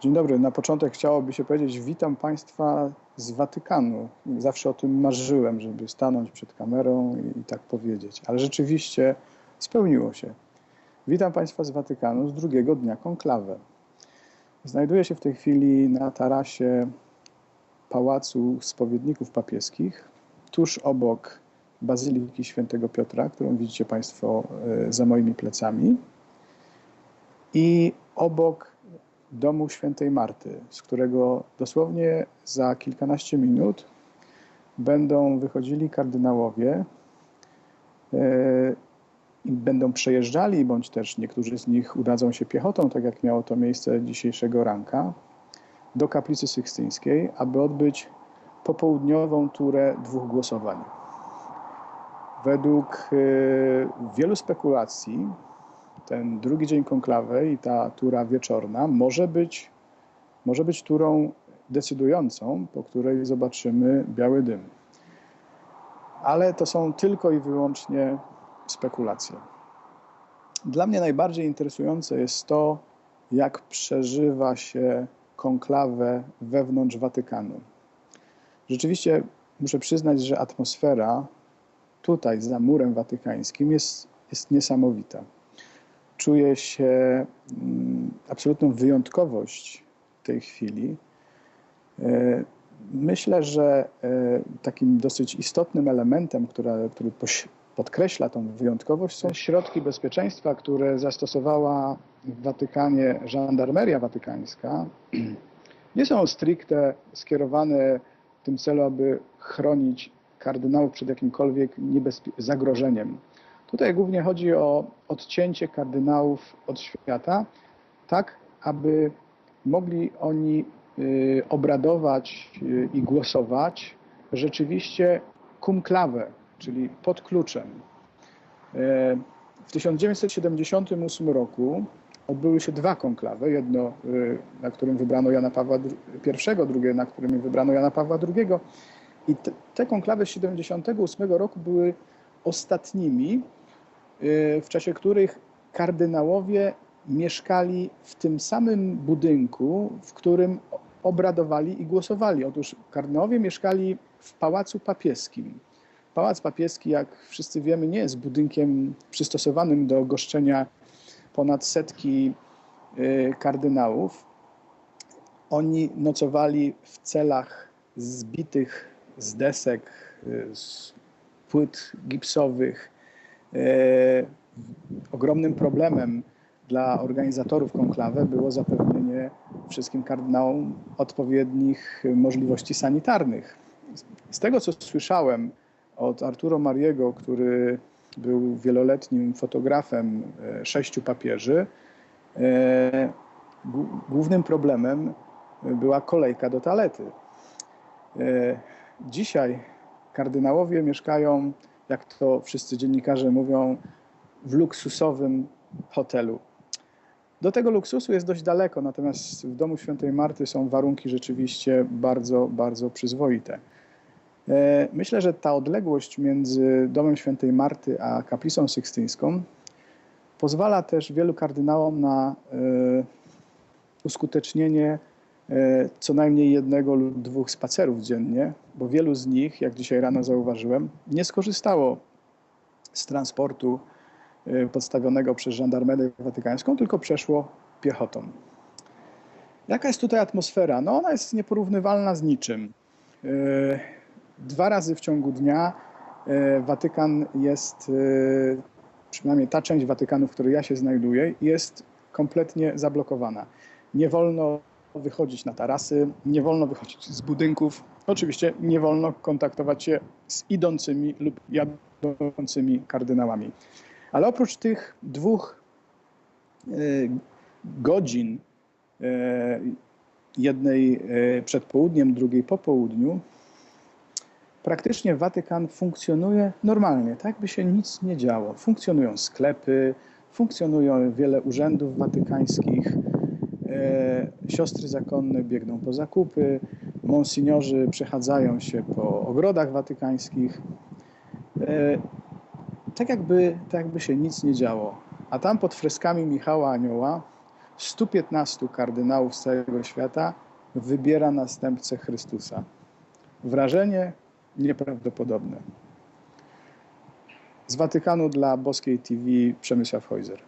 Dzień dobry. Na początek chciałoby się powiedzieć, witam Państwa z Watykanu. Zawsze o tym marzyłem, żeby stanąć przed kamerą i, tak powiedzieć, ale rzeczywiście spełniło się. Witam Państwa z Watykanu z drugiego dnia konklawy. Znajduję się w tej chwili na tarasie Pałacu Spowiedników Papieskich, tuż obok Bazyliki Świętego Piotra, którą widzicie Państwo e, za moimi plecami, i obok domu Świętej Marty, z którego dosłownie za kilkanaście minut będą wychodzili kardynałowie e, i będą przejeżdżali, bądź też niektórzy z nich udadzą się piechotą, tak jak miało to miejsce dzisiejszego ranka, do kaplicy sykstyńskiej, aby odbyć popołudniową turę dwóch głosowań. Według e, wielu spekulacji ten drugi dzień konklawy i ta tura wieczorna może być, może być turą decydującą, po której zobaczymy biały dym. Ale to są tylko i wyłącznie spekulacje. Dla mnie najbardziej interesujące jest to, jak przeżywa się konklawę wewnątrz Watykanu. Rzeczywiście muszę przyznać, że atmosfera tutaj za murem watykańskim jest, jest niesamowita czuję się mm, absolutną wyjątkowość tej chwili. E, myślę, że e, takim dosyć istotnym elementem, który podkreśla tą wyjątkowość, są środki bezpieczeństwa, które zastosowała w Watykanie żandarmeria watykańska. Nie są stricte skierowane w tym celu, aby chronić kardynałów przed jakimkolwiek zagrożeniem. Tutaj głównie chodzi o odcięcie kardynałów od świata, tak aby mogli oni y, obradować y, i głosować rzeczywiście cum clave, czyli pod kluczem. Y, w 1978 roku odbyły się dwa konklawy. Jedno, na którym wybrano Jana Pawła I, drugie, na którym wybrano Jana Pawła II. I te, te konklawy z 1978 roku były ostatnimi, w czasie których kardynałowie mieszkali w tym samym budynku, w którym obradowali i głosowali. Otóż kardynałowie mieszkali w Pałacu Papieskim. Pałac Papieski, jak wszyscy wiemy, nie jest budynkiem przystosowanym do goszczenia ponad setki y, kardynałów. Oni nocowali w celach zbitych z desek, y, z płyt gipsowych, ogromnym problemem dla organizatorów konklawy było zapewnienie wszystkim kardynałom odpowiednich możliwości sanitarnych. Z tego, co słyszałem od Arturo Mariego, który był wieloletnim fotografem e, sześciu papieży, e, głównym problemem była kolejka do toalety. Dzisiaj kardynałowie mieszkają jak to wszyscy dziennikarze mówią, w luksusowym hotelu. Do tego luksusu jest dość daleko, natomiast w domu świętej Marty są warunki rzeczywiście bardzo, bardzo przyzwoite. E, myślę, że ta odległość między domem świętej Marty a kaplicą sykstyńską pozwala też wielu kardynałom na e, uskutecznienie co najmniej jednego lub dwóch spacerów dziennie, bo wielu z nich, jak dzisiaj rano zauważyłem, nie skorzystało z transportu y, podstawionego przez żandarmerię watykańską, tylko przeszło piechotą. Jaka jest tutaj atmosfera? No ona jest nieporównywalna z niczym. Y, dwa razy w ciągu dnia Watykan jest, przynajmniej ta część Watykanu, w której ja się znajduję, jest kompletnie zablokowana. Nie wolno wychodzić na tarasy, nie wolno wychodzić z budynków. Oczywiście nie wolno kontaktować się z idącymi lub jadącymi kardynałami. Ale oprócz tych dwóch y, godzin, y, jednej y, przed południem, drugiej po południu, praktycznie Watykan funkcjonuje normalnie, tak by się nic nie działo. Funkcjonują sklepy, funkcjonują wiele urzędów watykańskich, E, siostry zakonne biegną po zakupy, monsignorzy przechadzają się po ogrodach watykańskich. E, tak jakby, tak jakby się nic nie działo. A tam pod freskami Michała Anioła 115 kardynałów z całego świata wybiera następcę Chrystusa. Wrażenie nieprawdopodobne. Z Watykanu dla Boskiej TV Przemysław Hojzer.